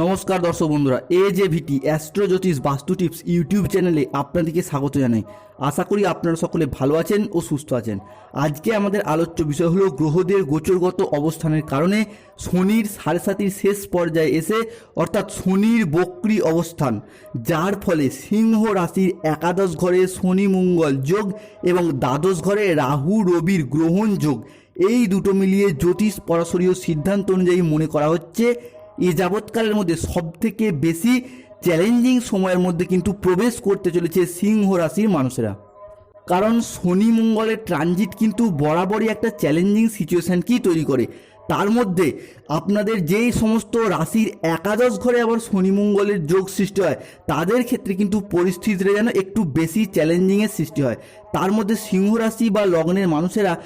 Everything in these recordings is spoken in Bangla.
নমস্কার দর্শক বন্ধুরা এ জে ভিটি অ্যাস্ট্রো জ্যোতিষ বাস্তু টিপস ইউটিউব চ্যানেলে আপনাদেরকে স্বাগত জানাই। আশা করি আপনারা সকলে ভালো আছেন ও সুস্থ আছেন। আজকে আমাদের আলোচ্য বিষয় হলো গ্রহদের গোচরগত অবস্থানের কারণে শনির সাড়ে সাতির শেষ পর্যায়ে এসে অর্থাৎ শনির বক্রি অবস্থান, যার ফলে সিংহ রাশির একাদশ ঘরে শনি মঙ্গল যোগ এবং দ্বাদশ ঘরে রাহু রবির গ্রহণ যোগ, এই দুটো মিলিয়ে জ্যোতিষ পরাশরীয় সিদ্ধান্ত অনুযায়ী মনে করা হচ্ছে এ যাবৎকালের মধ্যে সবথেকে বেশি চ্যালেঞ্জিং সময়ের মধ্যে কিন্তু প্রবেশ করতে চলেছে সিংহ রাশির মানুষেরা। কারণ শনি মঙ্গলের ট্রানজিট কিন্তু বরাবরই একটা চ্যালেঞ্জিং সিচুয়েশানকেই তৈরি করে? তার মধ্যে আপনাদের যেই সমস্ত রাশির একাদশ ঘরে আবার শনি মঙ্গলের যোগ সৃষ্টি হয়, তাদের ক্ষেত্রে কিন্তু পরিস্থিতিটা যেন একটু বেশি চ্যালেঞ্জিংয়ের সৃষ্টি হয়। তার মধ্যে সিংহ রাশি বা লগ্নের মানুষেরা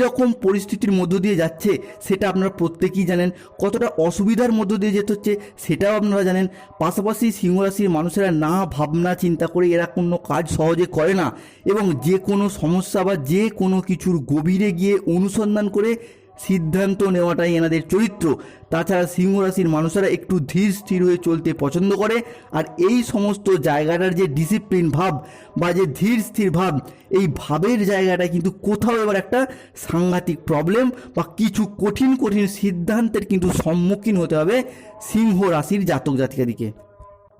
রকম পরিস্থিতির মধ্য দিয়ে যাচ্ছে, সেটা আপনারা প্রত্যেকেই জানেন। কতটা অসুবিধার মধ্য দিয়ে যেতে হচ্ছে, সেটাও আপনারা জানেন। পাশাপাশি সিংহ রাশির মানুষেরা না ভাবনা চিন্তা করে এরা কোনো কাজ সহজে করে না এবং যে কোনো সমস্যা বা যে কোনো কিছুর গভীরে গিয়ে অনুসন্ধান করে সিদ্ধান্ত নেওয়াটাই এনাদের চরিত্র। তাছাড়া সিংহ রাশির মানুষেরা একটু ধীর স্থির হয়ে চলতে পছন্দ করে। আর এই সমস্ত জায়গাটার যে ডিসিপ্লিন ভাব বা যে ধীর স্থির ভাব, এই ভাবের জায়গাটা কিন্তু কোথাও এবার একটা সাংঘাতিক প্রবলেম বা কিছু কঠিন কঠিন সিদ্ধান্তের কিন্তু সম্মুখীন হতে হবে সিংহ রাশির জাতক জাতিকাদিকে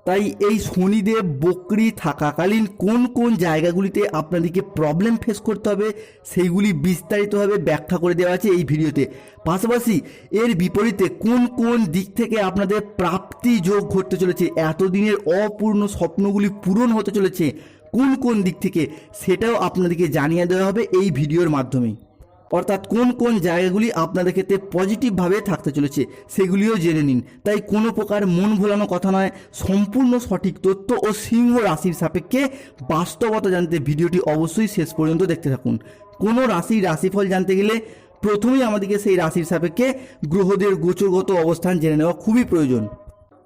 তাই এই শনিদেব বকরি থাকাকালীন কোন কোন জায়গাগুলিতে আপনাদেরকে প্রবলেম ফেস করতে হবে, সেইগুলি বিস্তারিতভাবে ব্যাখ্যা করে দেওয়া আছে এই ভিডিওতে। পাশাপাশি এর বিপরীতে কোন কোন দিক থেকে আপনাদের প্রাপ্তি যোগ ঘটতে চলেছে, এতদিনের অপূর্ণ স্বপ্নগুলি পূরণ হতে চলেছে, কোন কোন দিক থেকে, সেটাও আপনাদেরকে জানিয়ে দেওয়া হবে এই ভিডিওর মাধ্যমেই অর্থাৎ কোন কোন জায়গাগুলি আপনাদের ক্ষেত্রে পজিটিভভাবে থাকতে চলেছে, সেগুলিও জেনে নিন। তাই কোনো প্রকার মন ভোলানো কথা নয়, সম্পূর্ণ সঠিক তথ্য ও সিংহ রাশির সাপেক্ষে বাস্তবতা জানতে ভিডিওটি অবশ্যই শেষ পর্যন্ত দেখতে থাকুন। কোনো রাশির রাশিফল জানতে গেলে প্রথমেই আমাদেরকে সেই রাশির সাপেক্ষে গ্রহদের গোচরগত অবস্থান জেনে নেওয়া খুবই প্রয়োজন।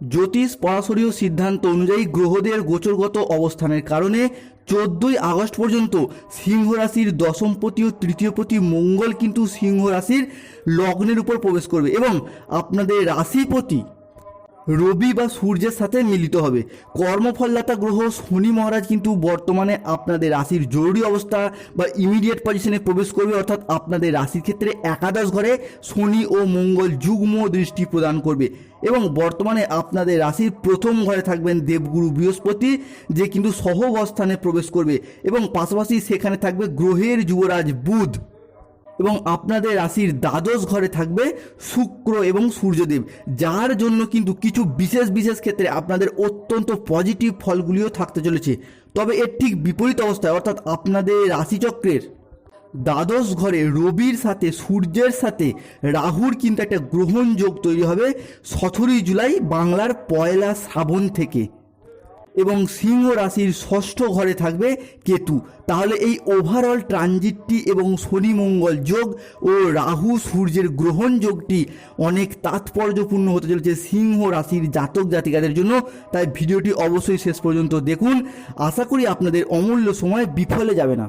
জ্যোতিষ পরাশরীয় সিদ্ধান্ত অনুযায়ী গ্রহদের গোচরগত অবস্থানের কারণে চোদ্দই আগস্ট পর্যন্ত সিংহ রাশির দশমপতি ও তৃতীয়পতি মঙ্গল কিন্তু সিংহ রাশির লগ্নের উপর প্রবেশ করবে এবং আপনাদের রাশিপতি রবি বা সূর্যের সাথে মিলিত হবে। কর্মফলদাতা গ্রহ শনি মহারাজ কিন্তু বর্তমানে আপনাদের রাশির জরুরি অবস্থা বা ইমিডিয়েট পজিশনে প্রবেশ করবে, অর্থাৎ আপনাদের রাশির ক্ষেত্রে একাদশ ঘরে শনি ও মঙ্গল যুগ্ম দৃষ্টি প্রদান করবে। এবং বর্তমানে আপনাদের রাশির প্রথম ঘরে থাকবেন দেবগুরু বৃহস্পতি, যে কিন্তু সহবস্থানে প্রবেশ করবে। এবং পাশাপাশি সেখানে থাকবে গ্রহের যুবরাজ বুধ। এবং আপনাদের রাশির দ্বাদশ ঘরে থাকবে শুক্র এবং সূর্যদেব, যার জন্য কিন্তু কিছু বিশেষ বিশেষ ক্ষেত্রে আপনাদের অত্যন্ত পজিটিভ ফলগুলিও থাকতে চলেছে। তবে এর ঠিক বিপরীত অবস্থায়, অর্থাৎ আপনাদের রাশিচক্রের দ্বাদশ ঘরে রবির সাথে সূর্যের সাথে রাহুর কিন্তু একটা গ্রহণযোগ তৈরি হবে সতেরোই জুলাই বাংলার পয়লা শ্রাবণ থেকে। এবং সিংহ রাশির ষষ্ঠ ঘরে থাকবে কেতু। তাহলে এই ওভারঅল ট্রানজিটটি এবং শনি মঙ্গল যোগ ও রাহু সূর্যের গ্রহণ যোগটি অনেক তাৎপর্যপূর্ণ হতে চলেছে সিংহ রাশির জাতক জাতিকাদের জন্য। তাই ভিডিওটি অবশ্যই শেষ পর্যন্ত দেখুন। আশা করি আপনাদের অমূল্য সময় বিফলে যাবে না।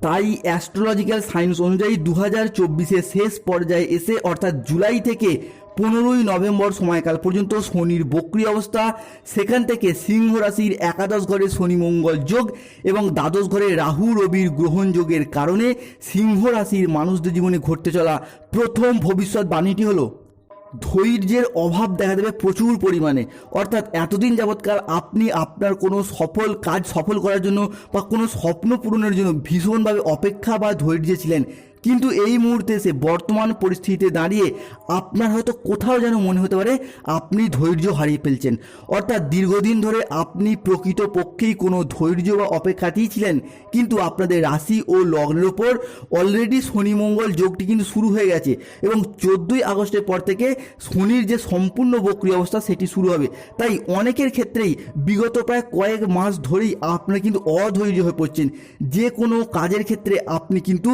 তাই অ্যাস্ট্রোলজিক্যাল সায়েন্স অনুযায়ী দু হাজার চব্বিশের শেষ পর্যায়ে এসে অর্থাৎ জুলাই থেকে পনেরোই নভেম্বর সময়কাল পর্যন্ত শনির বক্রি অবস্থা, সেখান থেকে সিংহ রাশির একাদশ ঘরে শনি মঙ্গল যোগ এবং দ্বাদশ ঘরে রাহু রবির গ্রহণ যোগের কারণে সিংহ রাশির মানুষদের জীবনে ঘটতে চলা প্রথম ভবিষ্যৎ বাণীটি হলো ধৈর্যের অভাব দেখা দেবে প্রচুর পরিমাণে। অর্থাৎ এতদিন যাবৎকাল আপনি আপনার কোনো সফল কাজ সফল করার জন্য বা কোনো স্বপ্ন পূরণের জন্য ভীষণভাবে অপেক্ষা বা ধৈর্যে ছিলেন। কিন্তু এই মুহূর্তে সে বর্তমান পরিস্থিতিতে দাঁড়িয়ে আপনার হয়তো কোথাও যেন মনে হতে পারে আপনি ধৈর্য হারিয়ে ফেলছেন। অর্থাৎ দীর্ঘদিন ধরে আপনি প্রকৃত পক্ষেই কোনো ধৈর্য বা অপেক্ষাতেই ছিলেন, কিন্তু আপনাদের রাশি ও লগ্নের ওপর অলরেডি শনি মঙ্গল যোগটি কিন্তু শুরু হয়ে গেছে এবং চোদ্দোই আগস্টের পর থেকে শনির যে সম্পূর্ণ বক্রি অবস্থা সেটি শুরু হবে। তাই অনেকের ক্ষেত্রেই বিগত প্রায় কয়েক মাস ধরেই আপনারা কিন্তু অধৈর্য হয়ে পড়ছেন। যে কোনো কাজের ক্ষেত্রে আপনি কিন্তু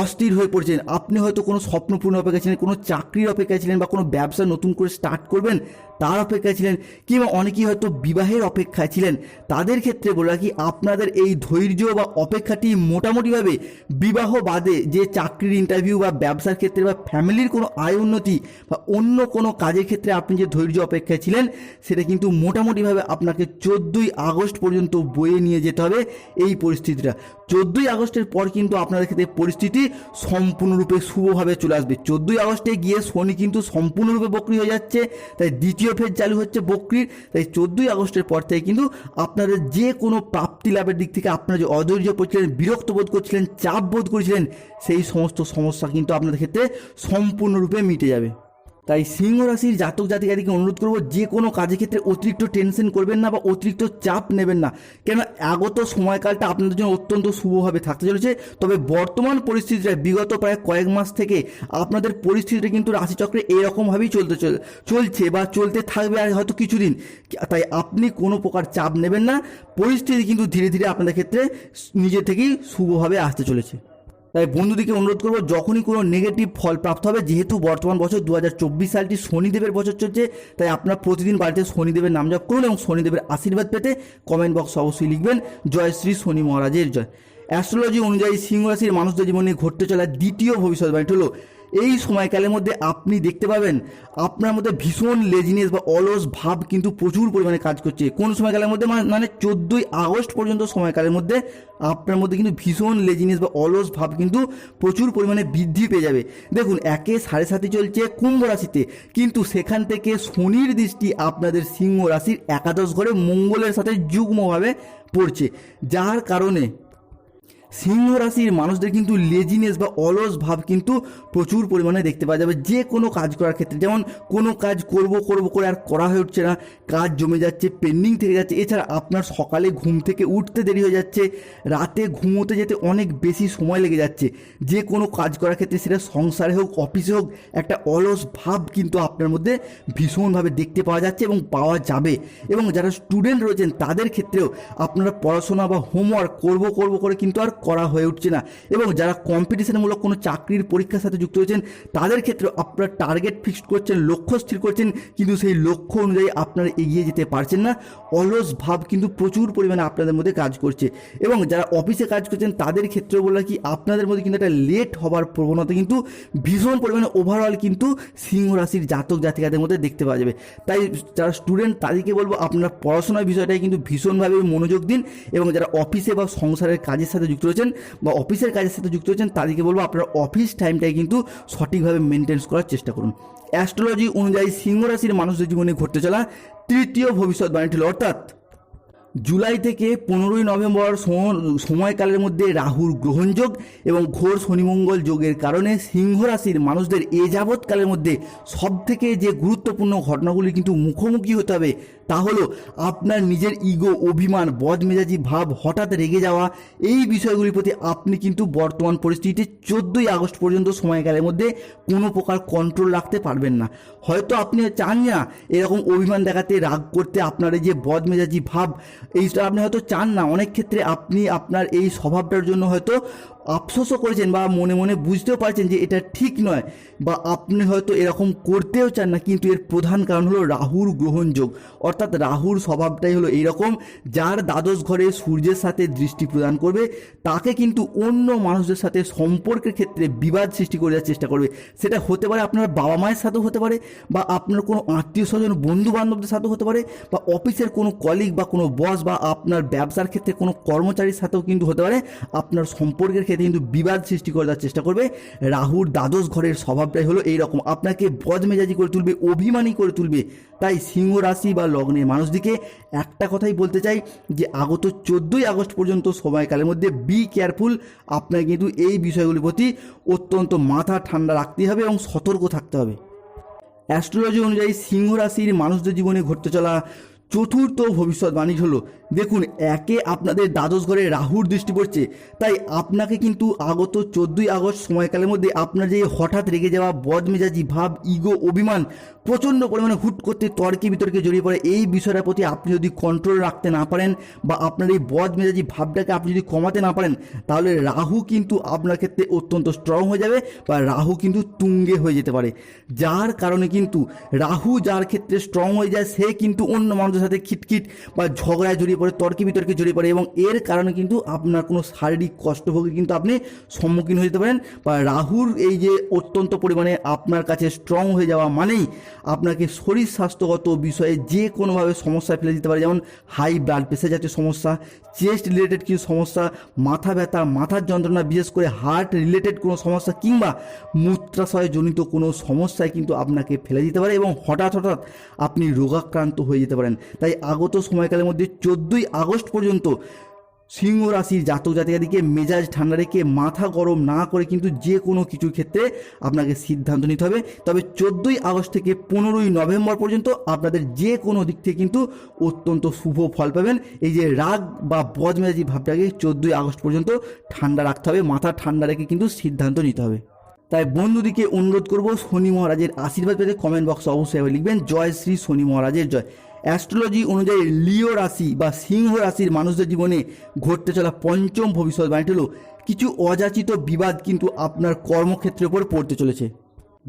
অস্থির হয়ে পড়েছেন, আপনি হয়তো কোনো স্বপ্ন পূর্ণ অপেক্ষা ছিলেন, কোনো চাকরির অপেক্ষা ছিলেন বা কোনো ব্যবসা নতুন করে স্টার্ট করবেন তার অপেক্ষায় ছিলেন কিংবা অনেকেই হয়তো বিবাহের অপেক্ষায় ছিলেন। তাদের ক্ষেত্রে বলে রাখি, আপনাদের এই ধৈর্য বা অপেক্ষাটি মোটামুটিভাবে বিবাহ বাদে যে চাকরির ইন্টারভিউ বা ব্যবসার ক্ষেত্রে বা ফ্যামিলির কোনো আয় উন্নতি বা অন্য কোনো কাজের ক্ষেত্রে আপনি যে ধৈর্য অপেক্ষায় ছিলেন, সেটা কিন্তু মোটামুটিভাবে আপনাকে চোদ্দোই আগস্ট পর্যন্ত বয়ে নিয়ে যেতে হবে এই পরিস্থিতিটা। চোদ্দোই আগস্টের পর কিন্তু আপনাদের ক্ষেত্রে পরিস্থিতি সম্পূর্ণরূপে শুভভাবে চলে আসবে। চোদ্দোই আগস্টে গিয়ে শনি কিন্তু সম্পূর্ণরূপে বক্রি হয়ে যাচ্ছে, তাই দ্বিতীয় ফেজ চালু হচ্ছে বকরির, তাই চোদ্দোই আগস্টের পর থেকে কিন্তু আপনাদের যে কোনো প্রাপ্তি লাভের দিক থেকে আপনারা যে অধৈর্য করছিলেন, বিরক্ত বোধ করছিলেন, চাপ বোধ করেছিলেন, সেই সমস্ত সমস্যা কিন্তু আপনাদের ক্ষেত্রে সম্পূর্ণরূপে মিটে যাবে। তাই সিংহ রাশির জাতক জাতিকাদিকে অনুরোধ করব যে কোনো কাজের ক্ষেত্রে অতিরিক্ত টেনশন করবেন না বা অতিরিক্ত চাপ নেবেন না। কেন আগত সময়কালটা আপনাদের জন্য অত্যন্ত শুভভাবে থাকতে চলেছে। তবে বর্তমান পরিস্থিতিটা বিগত প্রায় কয়েক মাস থেকে আপনাদের পরিস্থিতিটা কিন্তু রাশিচক্রে এরকমভাবেই চলতে চল- চলছে বা চলতে থাকবে আর হয়তো কিছুদিন। তাই আপনি কোনো প্রকার চাপ নেবেন না। পরিস্থিতি কিন্তু ধীরে ধীরে আপনাদের ক্ষেত্রে নিজে থেকেই শুভভাবে আসতে চলেছে। তাই বন্ধুদিকে অনুরোধ করব, যখনই কোনো নেগেটিভ ফল প্রাপ্ত হবে, যেহেতু বর্তমান বছর দু হাজার চব্বিশ সালটি শনিদেবের বছর চলছে, তাই আপনার প্রতিদিন বাড়িতে শনিদেবের নাম জপ করুন এবং শনিদেবের আশীর্বাদ পেতে কমেন্ট বক্স অবশ্যই লিখবেন, জয় শ্রী শনি মহারাজের জয়। অ্যাস্ট্রোলজি অনুযায়ী সিংহ রাশির মানুষদের জীবনে ঘটতে চলা দ্বিতীয় ভবিষ্যৎবাণী হলো এই সময়কালের মধ্যে আপনি দেখতে পাবেন আপনার মধ্যে ভীষণ লেজিনেস বা অলস ভাব কিন্তু প্রচুর পরিমাণে কাজ করছে। কোন সময়কালের মধ্যে? মানে- মানে চোদ্দোই আগস্ট পর্যন্ত সময়কালের মধ্যে আপনার মধ্যে কিন্তু ভীষণ লেজিনেস বা অলস ভাব কিন্তু প্রচুর পরিমাণে বৃদ্ধি পেয়ে যাবে। দেখুন, একে সাড়ে সাথে চলছে কুম্ভ রাশিতে। কিন্তু সেখান থেকে শনির দৃষ্টি আপনাদের সিংহ রাশির একাদশ ঘরে মঙ্গলের সাথে যুগ্মভাবে পড়ছে। যার কারণে সিংহ রাশির মানুষদের কিন্তু লেজিনেস বা অলস ভাব কিন্তু প্রচুর পরিমাণে দেখতে পাওয়া যাবে। যে কোনো কাজ করার ক্ষেত্রে, যেমন কোনো কাজ করব করব করে আর করা হয়ে উঠছে না, কাজ জমে যাচ্ছে পেন্ডিং থেকে যাচ্ছে, এছাড়া আপনার সকালে ঘুম থেকে উঠতে দেরি হয়ে যাচ্ছে, রাতে ঘুমোতে যেতে অনেক বেশি সময় লেগে যাচ্ছে। যে কোনো কাজ করার ক্ষেত্রে সেটা সংসারে হোক, অফিসে হোক, একটা অলস ভাব কিন্তু আপনার মধ্যে ভীষণভাবে দেখতে পাওয়া যাচ্ছে এবং পাওয়া যাবে। এবং যারা স্টুডেন্ট রয়েছেন, তাদের ক্ষেত্রেও আপনারা পড়াশোনা বা হোমওয়ার্ক করব করব করে কিন্তু আর করা হয়ে উঠছে না। এবং যারা কম্পিটিশনমূলক কোনো চাকরির পরীক্ষার সাথে যুক্ত হয়েছেন, তাদের ক্ষেত্রে আপনারা টার্গেট ফিক্সড করছেন, লক্ষ্য স্থির করছেন, কিন্তু সেই লক্ষ্য অনুযায়ী আপনারা এগিয়ে যেতে পারছেন না। অলস ভাব কিন্তু প্রচুর পরিমাণে আপনাদের মধ্যে কাজ করছে। এবং যারা অফিসে কাজ করছেন, তাদের ক্ষেত্রে বলে কি, আপনাদের মধ্যে কিন্তু একটা লেট হবার প্রবণতা কিন্তু ভীষণ পরিমাণে ওভারঅল কিন্তু সিংহ রাশির জাতক জাতিকাদের মধ্যে দেখতে পাওয়া যাবে। তাই যারা স্টুডেন্ট তাদেরকে বলব, আপনার পড়াশোনার বিষয়টাই কিন্তু ভীষণভাবে মনোযোগ দিন। এবং যারা অফিসে বা সংসারের কাজের সাথে যুক্ত রয়েছেন বা অফিসের কাজের সাথে যুক্ত রয়েছেন তাদেরকে বলব আপনার অফিস টাইমটাই কিন্তু সঠিকভাবে মেনটেন্স করার চেষ্টা করুন। অ্যাস্ট্রোলজি অনুযায়ী সিংহ রাশির মানুষদের জীবনে ঘটতে চলা তৃতীয় ভবিষ্যৎ ভবিষ্যৎবাণীটি ছিল, অর্থাৎ জুলাই থেকে পনেরোই নভেম্বর সময়কালের মধ্যে রাহুর গ্রহণযোগ এবং ঘোর শনিমঙ্গল যোগের কারণে সিংহ রাশির মানুষদের এ যাবৎকালের মধ্যে সব থেকে যে গুরুত্বপূর্ণ ঘটনাগুলি কিন্তু মুখোমুখি হতে হবে, তা হলো আপনার নিজের ইগো, অভিমান, বদমেজাজি ভাব হঠাৎ রেগে যাওয়া, এই বিষয়গুলির প্রতি আপনি কিন্তু বর্তমান পরিস্থিতিতে চোদ্দোই আগস্ট পর্যন্ত সময়কালের মধ্যে কোনো প্রকার কন্ট্রোল রাখতে পারবেন না। হয়তো আপনি চান না এরকম অভিমান দেখাতে, রাগ করতে আপনার এই যে বদমেজাজি ভাব এইটা আপনি হয়তো চান না। অনেক ক্ষেত্রে আপনি আপনার এই স্বভাবটার জন্য হয়তো আফসোসও করেছেন বা মনে মনে বুঝতেও পারছেন যে এটা ঠিক নয় বা আপনি হয়তো এরকম করতেও চান না, কিন্তু এর প্রধান কারণ হলো রাহুর গ্রহণযোগ অর্থাৎ রাহুর স্বভাবটাই হলো এইরকম যার দ্বাদশ ঘরে সূর্যের সাথে দৃষ্টি প্রদান করবে, তাকে কিন্তু অন্য মানুষদের সাথে সম্পর্কের ক্ষেত্রে বিবাদ সৃষ্টি করে দেওয়ার চেষ্টা করবে। সেটা হতে পারে আপনার বাবা মায়ের সাথেও হতে পারে, বা আপনার কোনো আত্মীয় স্বজন বন্ধু বান্ধবদের সাথেও হতে পারে, বা অফিসের কোনো কলিগ বা কোনো বস বা আপনার ব্যবসার ক্ষেত্রে কোনো কর্মচারীর সাথেও কিন্তু হতে পারে, আপনার সম্পর্কের ক্ষেত্রে কিন্তু বিবাদ সৃষ্টি করার চেষ্টা করবে। রাহুর দ্বাদশ ঘরের স্বভাবটাই হলো এইরকম। আপনাকে বদমেজাজি করে তুলবে, অভিমানী করে তুলবে। তাই সিংহ রাশি বা লগ্নের মানুষদিকে একটা কথাই বলতে চাই যে, আগত চোদ্দোই আগস্ট পর্যন্ত সময়কালের মধ্যে বি কেয়ারফুল আপনাকে কিন্তু এই বিষয়গুলির প্রতি অত্যন্ত মাথা ঠান্ডা রাখতে হবে এবং সতর্ক থাকতে হবে। অ্যাস্ট্রোলজি অনুযায়ী সিংহ রাশির মানুষদের জীবনে ঘটতে চলা চতুর্থ ভবিষ্যৎবাণী হলো, দেখুন, একে আপনাদের দ্বাদশ ঘরে রাহুর দৃষ্টি পড়ছে, তাই আপনাকে কিন্তু আগত চোদ্দই আগস্ট সময়কালের মধ্যে আপনার যে হঠাৎ রেগে যাওয়া বদমেজাজি ভাব, ইগো, অভিমান প্রচণ্ড পরিমাণে হুট করতে তর্কে বিতর্কে জড়িয়ে পড়ে। এই বিষয়টার প্রতি আপনি যদি কন্ট্রোল রাখতে না পারেন বা আপনার এই বদ মেজাজি ভাবটাকে আপনি যদি কমাতে না পারেন, তাহলে রাহু কিন্তু আপনার ক্ষেত্রে অত্যন্ত স্ট্রং হয়ে যাবে বা রাহু কিন্তু তুঙ্গে হয়ে যেতে পারে। যার কারণে কিন্তু রাহু যার ক্ষেত্রে স্ট্রং হয়ে যায়, সে কিন্তু অন্য মানুষের সাথে খিটখিট বা ঝগড়ায় জড়িয়ে পড়ে, তর্কে বিতর্কে জড়িয়ে পড়ে এবং এর কারণে কিন্তু আপনার কোনো শারীরিক কষ্টভোগের কিন্তু আপনি সম্মুখীন হয়ে যেতে পারেন বা রাহুর এই যে অত্যন্ত পরিমাণে আপনার কাছে স্ট্রং হয়ে যাওয়া মানেই আপনাকে শরীর স্বাস্থ্যগত বিষয়ে যে কোনোভাবে সমস্যায় ফেলে দিতে পারে, যেমন হাই ব্লাড প্রেশার জাতীয় সমস্যা, চেস্ট রিলেটেড কিছু সমস্যা, মাথা ব্যথা, মাথার যন্ত্রণা, বিশেষ করে হার্ট রিলেটেড কোনো সমস্যা, কিংবা মূত্রাশয় জনিত কোনো সমস্যায় কিন্তু আপনাকে ফেলে দিতে পারে এবং হঠাৎ হঠাৎ আপনি রোগাক্রান্ত হয়ে যেতে পারেন। তাই আগত সময়কালের মধ্যে চোদ্দোই আগস্ট পর্যন্ত সিংহ রাশির জাতক জাতিকাদিকে মেজাজ ঠান্ডা রেখে মাথা গরম না করে কিন্তু যে কোনো কিছুর ক্ষেত্রে আপনাকে সিদ্ধান্ত নিতে হবে। তবে চোদ্দোই আগস্ট থেকে পনেরোই নভেম্বর পর্যন্ত আপনাদের যে কোনো দিক থেকে কিন্তু অত্যন্ত শুভ ফল পাবেন। এই যে রাগ বা বদমেজাজি ভাবটাকে চোদ্দোই আগস্ট পর্যন্ত ঠান্ডা রাখতে হবে, মাথা ঠান্ডা রেখে কিন্তু সিদ্ধান্ত নিতে হবে। তাই বন্ধুদিকে অনুরোধ করব, শনি মহারাজের আশীর্বাদ পেতে কমেন্ট বক্সে অবশ্যই লিখবেন, জয় শ্রী শনি মহারাজের জয়। অ্যাস্ট্রোলজি অনুযায়ী লিও রাশি বা সিংহ রাশির মানুষদের জীবনে ঘটতে চলা পঞ্চম ভবিষ্যৎবাণীটি হলো, কিছু অযাচিত বিবাদ কিন্তু আপনার কর্মক্ষেত্রের উপর পড়তে চলেছে।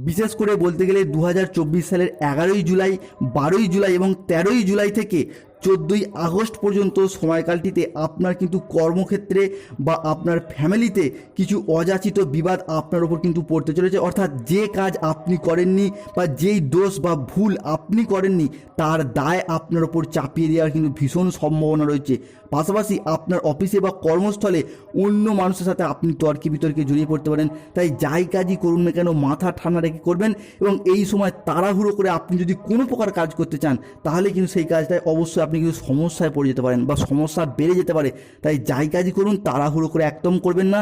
বিশেষ করে বলতে গেলে দু হাজার চব্বিশ সালের এগারোই জুলাই, বারোই জুলাই এবং তেরোই জুলাই থেকে চোদ্দোই আগস্ট পর্যন্ত সময়কালটিতে আপনার কিন্তু কর্মক্ষেত্রে বা আপনার ফ্যামিলিতে কিছু অযাচিত বিবাদ আপনার ওপর কিন্তু পড়তে চলেছে। অর্থাৎ যে কাজ আপনি করেননি বা যেই দোষ বা ভুল আপনি করেননি, তার দায় আপনার ওপর চাপিয়ে দেওয়ার কিন্তু ভীষণ সম্ভাবনা রয়েছে। পাশাপাশি আপনার অফিসে বা কর্মস্থলে অন্য মানুষের সাথে আপনি তর্কে বিতর্কে জড়িয়ে পড়তে পারেন। তাই যাই কাজই করুন না কেন, মাথা ঠান্ডা রেখে করবেন এবং এই সময় তাড়াহুড়ো করে আপনি যদি কোনো প্রকার কাজ করতে চান, তাহলে কিন্তু সেই কাজটায় অবশ্যই আপনি কিন্তু সমস্যায় পড়ে যেতে পারেন বা সমস্যা বেড়ে যেতে পারে, তাই যাই কাজই করুন, তাড়াহুড়ো করে একদম করবেন না।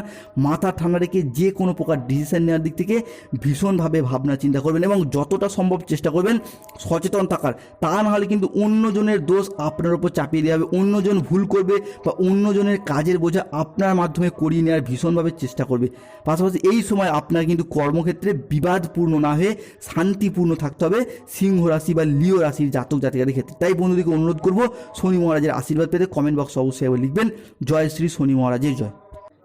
মাথা ঠান্ডা রেখে যে কোনো প্রকার ডিসিশন নেওয়ার দিক থেকে ভীষণভাবে ভাবনা চিন্তা করবেন এবং যতটা সম্ভব চেষ্টা করবেন সচেতন থাকার। তা না হলে কিন্তু অন্যজনের দোষ আপনার উপর চাপিয়ে দেওয়া হবে, অন্যজন ভুল করবে বা অন্যজনের কাজের বোঝা আপনার মাধ্যমে করিয়ে নেওয়ার ভীষণভাবে চেষ্টা করবে। পাশাপাশি এই সময় আপনার কিন্তু কর্মক্ষেত্রে বিবাদপূর্ণ না হয়ে শান্তিপূর্ণ থাকতে হবে, সিংহ রাশি বা লিও রাশির জাতক জাতিকাদের ক্ষেত্রে। তাই বন্ধুদেরকে অনুরোধ করব শনি মহারাজের আশীর্বাদ পেতে কমেন্ট বক্স অবশ্যই লিখবেন। জয় শ্রী শনি মহারাজের জয়।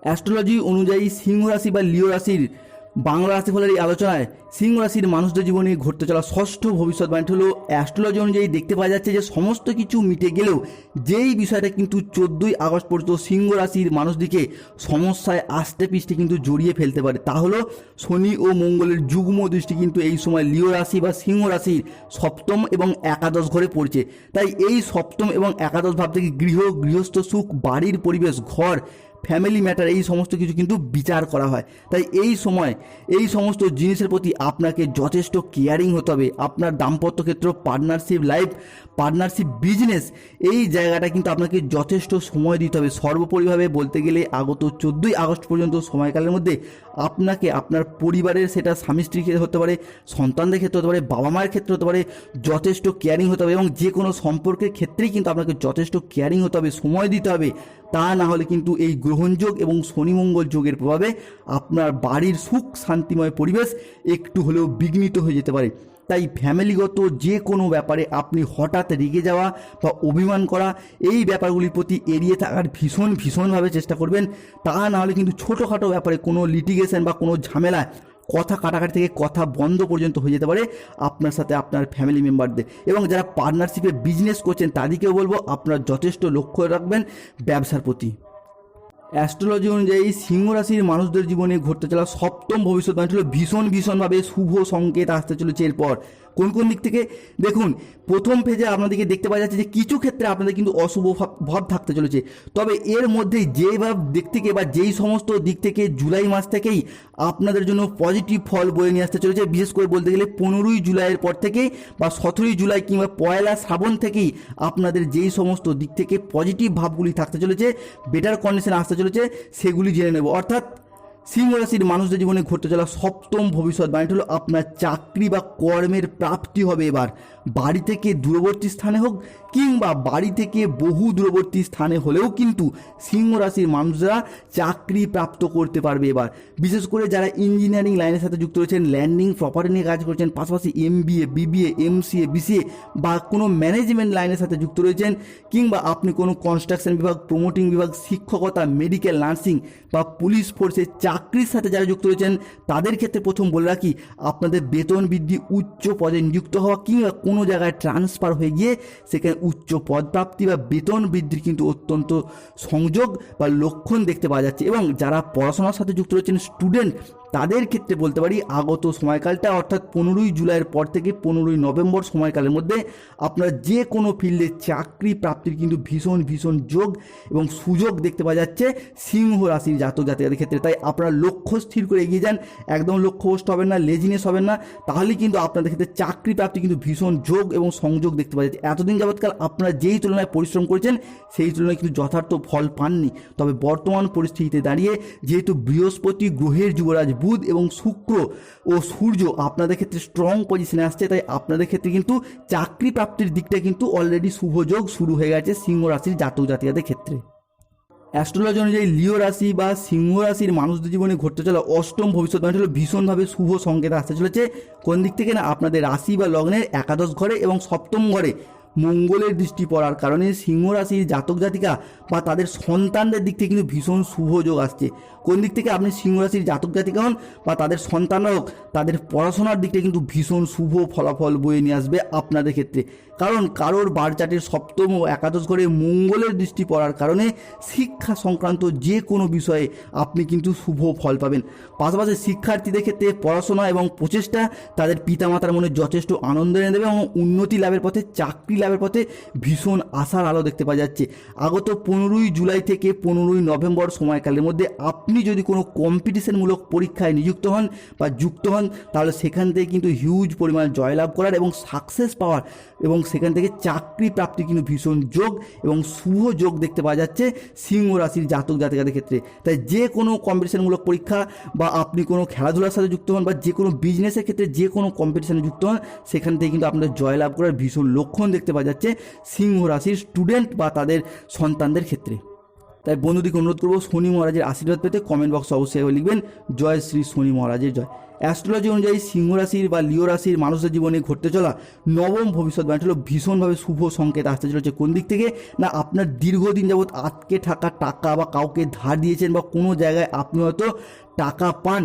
অ্যাস্ট্রোলজি অনুযায়ী সিংহ রাশি বা লিও রাশির বাংলা রাশিফলের এই আলোচনায় সিংহ রাশির মানুষদের জীবনে ঘটতে চলা ষষ্ঠ ভবিষ্যৎবাণী হলো অ্যাস্ট্রোলজি অনুযায়ী দেখতে পাওয়া যাচ্ছে যে সমস্ত কিছু মিটে গেলেও যেই বিষয়টা কিন্তু চোদ্দোই আগস্ট পর্যন্ত সিংহ রাশির মানুষদিকে সমস্যায় আস্তে পিষ্টে কিন্তু জড়িয়ে ফেলতে পারে। তা হলো শনি ও মঙ্গলের যুগ্ম দৃষ্টি কিন্তু এই সময় লিও রাশি বা সিংহ রাশির সপ্তম এবং একাদশ ঘরে পড়ছে। তাই এই সপ্তম এবং একাদশ ভাব থেকে গৃহ, গৃহস্থ, সুখ, বাড়ির পরিবেশ, ঘর ফ্যামিলি ম্যাটার এই সমস্ত কিছু কিন্তু বিচার করা হয়। তাই এই সময়, এই সমস্ত জিনিসের প্রতি আপনাকে যথেষ্ট কেয়ারিং হতে হবে। আপনার দাম্পত্য ক্ষেত্র পার্টনারশিপ লাইফ পার্টনারশিপ বিজনেস এই জায়গাটা কিন্তু আপনাকে যথেষ্ট সময় দিতে হবে। সর্বোপরিভাবে বলতে গেলে আগত চোদ্দোই আগস্ট পর্যন্ত সময়কালের মধ্যে আপনাকে আপনার পরিবারের সেটা স্বামী স্ত্রীর ক্ষেত্রে হতে পারে, সন্তানদের ক্ষেত্রে হতে পারে, বাবা মায়ের ক্ষেত্রে হতে পারে যথেষ্ট কেয়ারিং হতে হবে এবং যে কোনো সম্পর্কের ক্ষেত্রেই কিন্তু আপনাকে যথেষ্ট কেয়ারিং হতে হবে, সময় দিতে হবে। তা না হলে কিন্তু এই গ্রহণযোগ এবং শনিমঙ্গল যোগের প্রভাবে আপনার বাড়ির সুখ শান্তিময় পরিবেশ একটু হলেও বিঘ্নিত হয়ে যেতে পারে। তাই ফ্যামিলিগত যে কোনো ব্যাপারে আপনি হঠাৎ রেগে যাওয়া বা অভিমান করা, এই ব্যাপারগুলির প্রতি এড়িয়ে থাকার ভীষণ, ভীষণভাবে চেষ্টা করবেন। তা না হলে কিন্তু ছোটোখাটো ব্যাপারে কোনো লিটিগেশন বা কোনো ঝামেলা কথা কাটাকাটি থেকে কথা বন্ধ পর্যন্ত হয়ে যেতে পারে আপনার সাথে আপনার ফ্যামিলি মেম্বারদের এবং যারা পার্টনারশিপে বিজনেস করছেন, তাদেরকেও বলব আপনার যথেষ্ট লক্ষ্য রাখবেন ব্যবসার প্রতি। অ্যাস্ট্রোলজি অনুযায়ী সিংহ রাশির মানুষদের জীবনে ঘটতে চলা সপ্তম ভবিষ্যৎবাণী ছিল ভীষণ ভীষণভাবে শুভ সংকেত আসতে চলেছে এরপর। কোন কোন দিক থেকে? দেখুন, প্রথম পেজে আপনাদেরকে দেখতে পাওয়া যাচ্ছে যে কিছু ক্ষেত্রে আপনাদের কিন্তু অশুভ ভাব- থাকতে চলেছে। তবে এর মধ্যেই যেই ভাব দিক থেকে বা যেই সমস্ত দিক থেকে জুলাই মাস থেকেই আপনাদের জন্য পজিটিভ ফল বয়ে নিয়ে আসতে চলেছে, বিশেষ করে বলতে গেলে পনেরোই জুলাইয়ের পর থেকেই বা সতেরোই জুলাই কিংবা পয়লা শ্রাবণ থেকেই আপনাদের যেই সমস্ত দিক থেকে পজিটিভ ভাবগুলি থাকতে চলেছে বেটার কন্ডিশন আসতে চলেছে, সেগুলি জেনে নেব। অর্থাৎ সিংহ রাশির মানুষদের জীবনে ঘটতে চলা সপ্তম ভবিষ্যৎবাণীটা হলো আপনার চাকরি বা কর্মের প্রাপ্তি হবে এবার। বাড়ি থেকে দূরবর্তী স্থানে হোক কিংবা বাড়ি থেকে বহু দূরবর্তী স্থানে হলেও কিন্তু সিংহ রাশির মানুষরা চাকরি প্রাপ্ত করতে পারবে এবার। বিশেষ করে যারা ইঞ্জিনিয়ারিং লাইনের সাথে যুক্ত রয়েছেন ল্যান্ডিং প্রপার্টি নিয়ে কাজ করছেন, পাশাপাশি M BA BBA M MCA BCA বা কোনো ম্যানেজমেন্ট লাইনের সাথে যুক্ত রয়েছেন কিংবা আপনি কোনো কনস্ট্রাকশন বিভাগ প্রমোটিং বিভাগ, শিক্ষকতা মেডিকেল নার্সিং বা পুলিশ ফোর্সের ফোর্সে চাকরির সাথে যারা যুক্ত রয়েছেন, তাদের ক্ষেত্রে প্রথম বলে রাখি, আপনাদের বেতন বৃদ্ধি উচ্চ পদে নিযুক্ত হওয়া কিংবা কোনো জায়গায় ট্রান্সফার হয়ে গিয়ে সেখানে উচ্চ পদপ্রাপ্তি বা বেতন বৃদ্ধির কিন্তু অত্যন্ত সংযোগ বা লক্ষণ দেখতে পাওয়া যাচ্ছে। এবং যারা পড়াশোনার সাথে যুক্ত রয়েছেন স্টুডেন্ট তাদের ক্ষেত্রে বলতে পারি, আগত সময়কালটা অর্থাৎ পনেরোই জুলাইয়ের পর থেকে পনেরোই নভেম্বর সময়কালের মধ্যে আপনারা যে কোনো ফিল্ডে চাকরি প্রাপ্তির কিন্তু ভীষণ ভীষণ যোগ এবং সুযোগ দেখতে পাওয়া যাচ্ছে, সিংহ রাশির জাতক জাতিকাদের ক্ষেত্রে। তাই আপনারা লক্ষ্য স্থির করে এগিয়ে যান, একদম লক্ষ্যভ্রষ্ট হবেন না লেজিনেস হবেন না তাহলে কিন্তু আপনাদের ক্ষেত্রে চাকরি প্রাপ্তি কিন্তু ভীষণ যোগ এবং সংযোগ দেখতে পাওয়া যাচ্ছে। এতদিন যাবৎকাল আপনারা যেই তুলনায় পরিশ্রম করেছেন, সেই তুলনায় কিন্তু যথার্থ ফল পাননি। তবে বর্তমান পরিস্থিতিতে দাঁড়িয়ে যেহেতু বৃহস্পতি গ্রহের যুবরাজ বুধ এবং শুক্র ও সূর্য আপনাদের ক্ষেত্রে স্ট্রং পজিশনে আসছে, তাই আপনাদের ক্ষেত্রে কিন্তু চাকরি প্রাপ্তির দিকটা কিন্তু অলরেডি শুভযোগ শুরু হয়ে গেছে সিংহ রাশির জাতক জাতিকাদের ক্ষেত্রে। অ্যাস্ট্রোলজি অনুযায়ী লিও রাশি বা সিংহ রাশির মানুষদের জীবনে ঘটতে চলা অষ্টম ভবিষ্যৎবাণী হলো ভীষণভাবে শুভ সংকেত আসতে চলেছে। কোন দিক থেকে না আপনাদের রাশি বা লগ্নের একাদশ ঘরে এবং সপ্তম ঘরে মঙ্গলের দৃষ্টি পড়ার কারণে সিংহ রাশির জাতক জাতিকা বা তাদের সন্তানদের দিক থেকে কিন্তু ভীষণ শুভ যোগ আসছে। কোন দিক থেকে আপনি সিংহ রাশির জাতক জাতিকা হন বা তাদের সন্তানরা হোক, তাদের পড়াশোনার দিকটা কিন্তু ভীষণ শুভ ফলাফল বয়ে নিয়ে আসবে আপনাদের ক্ষেত্রে। কারণ কারোর বারচাটের সপ্তম ও একাদশ ঘরে মঙ্গলের দৃষ্টি পড়ার কারণে শিক্ষা সংক্রান্ত যে কোনো বিষয়ে আপনি কিন্তু শুভ ফল পাবেন। পাশাপাশি শিক্ষার্থীদের ক্ষেত্রে পড়াশোনা এবং প্রচেষ্টা তাদের পিতামাতার মনে যথেষ্ট আনন্দ এনে দেবে এবং উন্নতি লাভের পথে, চাকরি লাভের পথে ভীষণ আশার আলো দেখতে পাওয়া যাচ্ছে। আগত পনেরোই জুলাই থেকে পনেরোই নভেম্বর সময়কালের মধ্যে আপনি যদি কোনো কম্পিটিশনমূলক পরীক্ষায় নিযুক্ত হন বা যুক্ত হন, তাহলে সেখান থেকে কিন্তু হিউজ পরিমাণ জয়লাভ করার এবং সাকসেস পাওয়ার এবং সেখান থেকে চাকরি প্রাপ্তি কিন্তু ভীষণ যোগ এবং শুভ যোগ দেখতে পাওয়া যাচ্ছে সিংহ রাশির জাতক জাতিকাদের ক্ষেত্রে। তাই যে কোনো কম্পিটিশনমূলক পরীক্ষা বা আপনি কোনো খেলাধুলার সাথে যুক্ত হন বা যে কোনো বিজনেসের ক্ষেত্রে যে কোনো কম্পিটিশনে যুক্ত হন, সেখান থেকে কিন্তু আপনাদের জয়লাভ করার ভীষণ লক্ষণ দেখতে পাওয়া যাচ্ছে সিংহ রাশির স্টুডেন্ট বা তাদের সন্তানদের ক্ষেত্রে। তাই বন্ধুদিকে অনুরোধ করব শনি মহারাজের আশীর্বাদ পেতে কমেন্ট বক্সে অবশ্যই লিখবেন। জয় শ্রী শনি মহারাজের জয়। অ্যাস্ট্রোলজি অনুযায়ী সিংহ রাশির বা লিও রাশির মানুষের জীবনে ঘটতে চলা নবম ভবিষ্যৎবাণী হলো ভীষণভাবে শুভ সংকেত আসতে চলেছে। কোন দিক থেকে? না, আপনার দীর্ঘদিন যাবৎ আটকে থাকা টাকা বা কাউকে ধার দিয়েছেন বা কোনো জায়গায় আপনি হয়তো টাকা পান,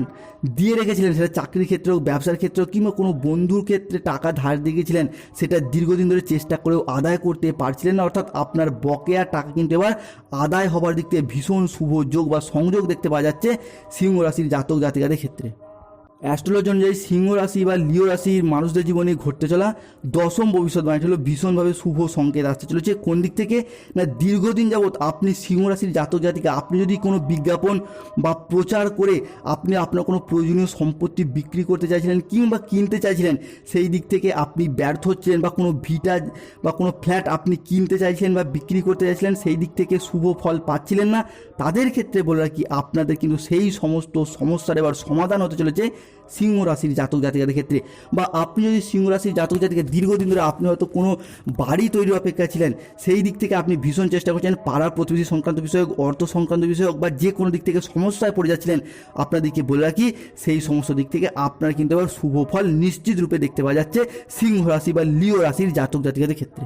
দিয়ে রেখেছিলেন, সেটা চাকরির ক্ষেত্রে হোক ব্যবসার ক্ষেত্রে হোক কিংবা কোনো বন্ধুর ক্ষেত্রে টাকা ধার দিয়ে গেছিলেন, সেটা দীর্ঘদিন ধরে চেষ্টা করেও আদায় করতে পারছিলেন না, অর্থাৎ আপনার বকেয়া টাকা কিন্তু এবার আদায় হবার দিক থেকে ভীষণ শুভ যোগ বা সংযোগ দেখতে পাওয়া যাচ্ছে সিংহ রাশির জাতক জাতিকাদের ক্ষেত্রে। অ্যাস্ট্রোলজি অনুযায়ী সিংহ রাশি বা লিও রাশির মানুষদের জীবনে ঘটতে চলা দশম ভবিষ্যৎবাণী হলো ভীষণভাবে শুভ সংকেত আসতে চলেছে। কোন দিক থেকে? না, দীর্ঘদিন যাবৎ আপনি সিংহ রাশির জাতক জাতিকা আপনি যদি কোনো বিজ্ঞাপন বা প্রচার করে আপনি আপনার কোনো প্রয়োজনীয় সম্পত্তি বিক্রি করতে চাইছিলেন কিংবা কিনতে চাইছিলেন, সেই দিক থেকে আপনি ব্যর্থ হচ্ছিলেন বা কোনো ভিটা বা কোনো ফ্ল্যাট আপনি কিনতে চাইছিলেন বা বিক্রি করতে চাইছিলেন, সেই দিক থেকে শুভ ফল পাচ্ছিলেন না। তাদের ক্ষেত্রে বলে রাখি, আপনাদের কিন্তু সেই সমস্ত সমস্যার এবার সমাধান হতে চলেছে। সিংহ রাশির জাতক জাতিকাদের ক্ষেত্রে বা আপনি যদি সিংহ রাশির জাতক জাতিকা দীর্ঘদিন ধরে আপনি হয়তো কোনো বাড়ি তৈরির অপেক্ষা ছিলেন, সেই দিক থেকে আপনি ভীষণ চেষ্টা করছেন পাড়ার প্রতিবেশী সংক্রান্ত বিষয়ক অর্থ সংক্রান্ত বিষয় হোক বা যে কোনো দিক থেকে সমস্যায় পড়ে যাচ্ছিলেন, আপনাদেরকে বলে রাখি, সেই সমস্ত দিক থেকে আপনার কিন্তু এবার শুভ ফল নিশ্চিত রূপে দেখতে পাওয়া যাচ্ছে সিংহ রাশি বা লিও রাশির জাতক জাতিকাদের ক্ষেত্রে।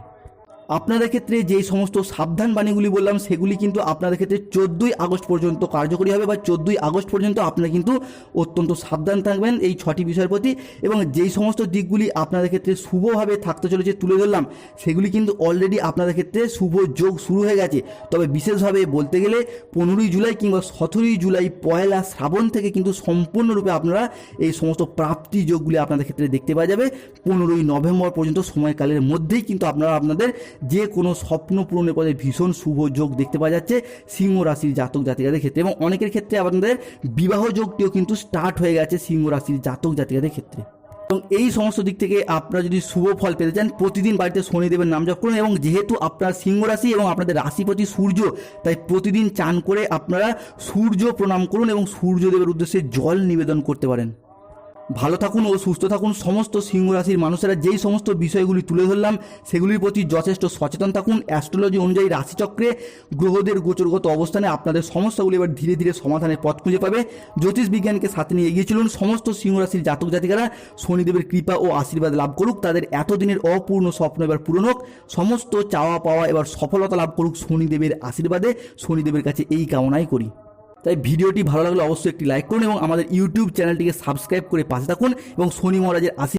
আপনাদের ক্ষেত্রে যেই সমস্ত সাবধান বাণীগুলি বললাম, সেগুলি কিন্তু আপনাদের ক্ষেত্রে চোদ্দোই আগস্ট পর্যন্ত কার্যকরী হবে বা চোদ্দোই আগস্ট পর্যন্ত আপনারা কিন্তু অত্যন্ত সাবধান থাকবেন এই ছটি বিষয়ের প্রতি এবং যেই সমস্ত দিকগুলি আপনাদের ক্ষেত্রে শুভভাবে থাকতে চলেছে তুলে ধরলাম, সেগুলি কিন্তু অলরেডি আপনাদের ক্ষেত্রে শুভ যোগ শুরু হয়ে গেছে। তবে বিশেষভাবে বলতে গেলে পনেরোই জুলাই কিংবা সতেরোই জুলাই পয়লা শ্রাবণ থেকে কিন্তু সম্পূর্ণরূপে আপনারা এই সমস্ত প্রাপ্তি যোগগুলি আপনাদের ক্ষেত্রে দেখতে পাওয়া যাবে। পনেরোই নভেম্বর পর্যন্ত সময়কালের মধ্যেই কিন্তু আপনারা আপনাদের যে কোনো স্বপ্ন পূরণের পথে ভীষণ শুভ যোগ দেখতে পাওয়া যাচ্ছে সিংহ রাশির জাতক জাতিকাদের ক্ষেত্রে এবং অনেকের ক্ষেত্রে আপনাদের বিবাহ যোগটিও কিন্তু স্টার্ট হয়ে গেছে সিংহ রাশির জাতক জাতিকাদের ক্ষেত্রে। এবং এই সমস্ত দিক থেকে আপনারা যদি শুভ ফল পেতে চান, প্রতিদিন বাড়িতে শনিদেবের নাম জপ করুন এবং যেহেতু আপনার সিংহ রাশি এবং আপনাদের রাশিপতি সূর্য, তাই প্রতিদিন চান করে আপনারা সূর্য প্রণাম করুন এবং সূর্যদেবের উদ্দেশ্যে জল নিবেদন করতে পারেন। ভালো থাকুন ও সুস্থ থাকুন। সমস্ত সিংহ রাশির মানুষেরা যেই সমস্ত বিষয়গুলি তুলে ধরলাম, সেগুলির প্রতি যথেষ্ট সচেতন থাকুন। অ্যাস্ট্রোলজি অনুযায়ী রাশিচক্রে গ্রহদের গোচরগত অবস্থানে আপনাদের সমস্যাগুলি এবার ধীরে ধীরে সমাধানের পথ খুঁজে পাবে। জ্যোতিষ বিজ্ঞানকে সাথে নিয়ে এগিয়ে চলুন। সমস্ত সিংহ রাশির জাতক জাতিকারা শনিদেবের কৃপা ও আশীর্বাদ লাভ করুক। তাদের এতদিনের অপূর্ণ স্বপ্ন এবার পূরণ হোক। সমস্ত চাওয়া পাওয়া এবার সফলতা লাভ করুক শনিদেবের আশীর্বাদে। শনিদেবের কাছে এই কামনাই করি। তাই ভিডিওটি ভালো লাগলে অবশ্যই একটি লাইক করুন এবং আমাদের ইউটিউব চ্যানেলটিকে সাবস্ক্রাইব করে পাশে থাকুন এবং শনি মহারাজের আশীর্বাদ